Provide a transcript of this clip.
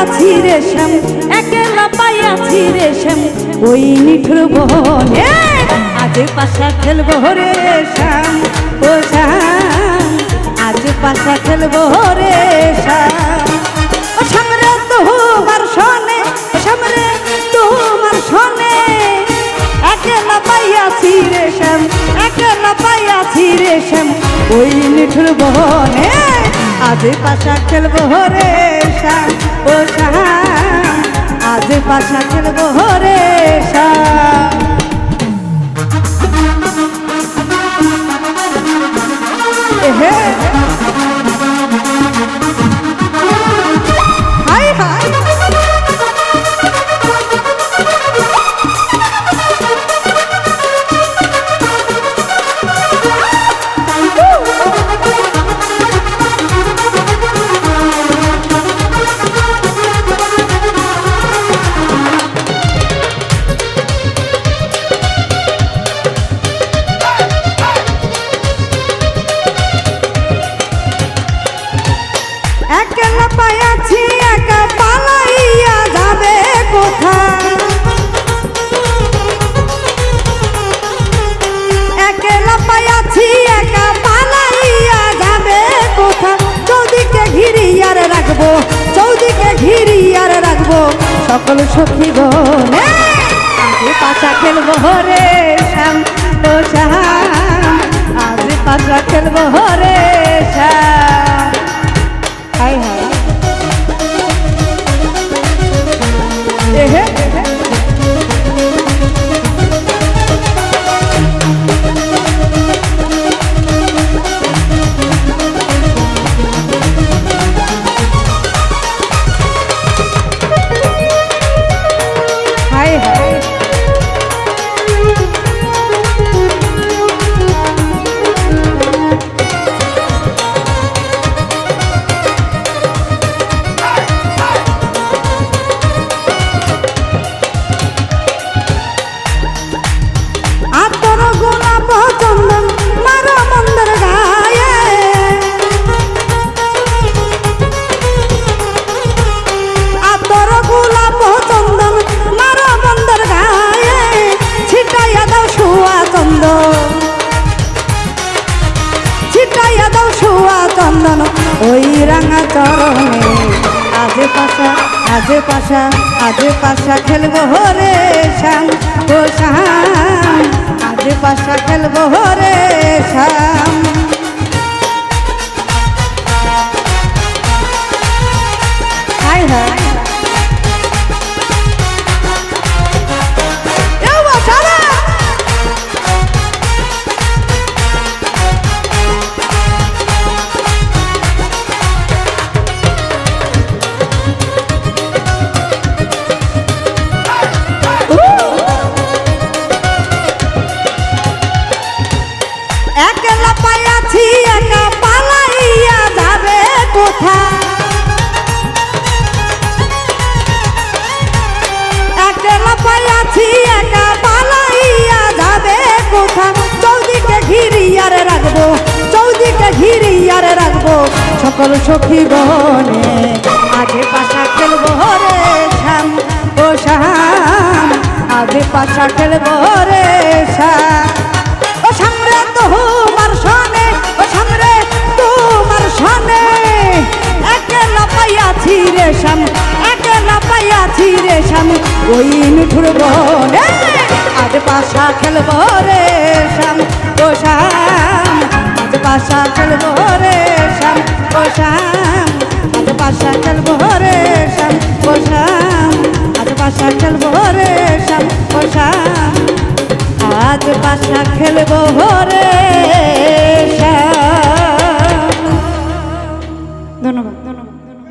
রে শ্যাম, একলা পাইয়াছি রে শ্যাম। ওই নিঠুর বনে আজ পাশা খেলব রে শ্যাম। ও শ্যাম, আজ পাশা খেলব রে শ্যাম। ও সামরে তোমার সনে, ও সামরে তোমার সনে। একলা পাইয়াছি রে শ্যাম, একলা পাইয়াছি রে শ্যাম। ওই নিঠুর বনে আজ পাশা খেলব হরে শ্যাম ও সাহা আজে পাশা খেলব হরে শ্যাম সকল সখী গনে আজ পাশা খেলব হরে শ্যাম, তো শ্যাম। আজ পাশা খেলব হরে শ্যাম। High high. ওই রাঙা চরণে, আজে পাশা আজে পাশা আজে পাশা খেলব হরে শ্যাম, ও শ্যাম, আজে পাশা খেলব হরে শ্যাম। হায় হাই। সকল সখী গনে আগে পাশা খেলব রে শ্যাম ও শ্যাম। আগে পাশা খেলব রে শ্যাম। ও সামনে তোমার সনে, ও সামনে তোমার সনে। একলা পাইয়াছি রে শ্যাম একলা পাইয়াছি রে শ্যাম। ওই মিঠুর বনে আজ পাশা খেলব রে শ্যাম ও শ্যাম। বাসা চলবো রে শ্যাম গোসাম আজ বাসা চলবো রে শ্যাম গোসাম আজ বাসা চলবো রে শ্যাম গোসাম আজ বাসা রে শ্যাম। ধন্যবাদ।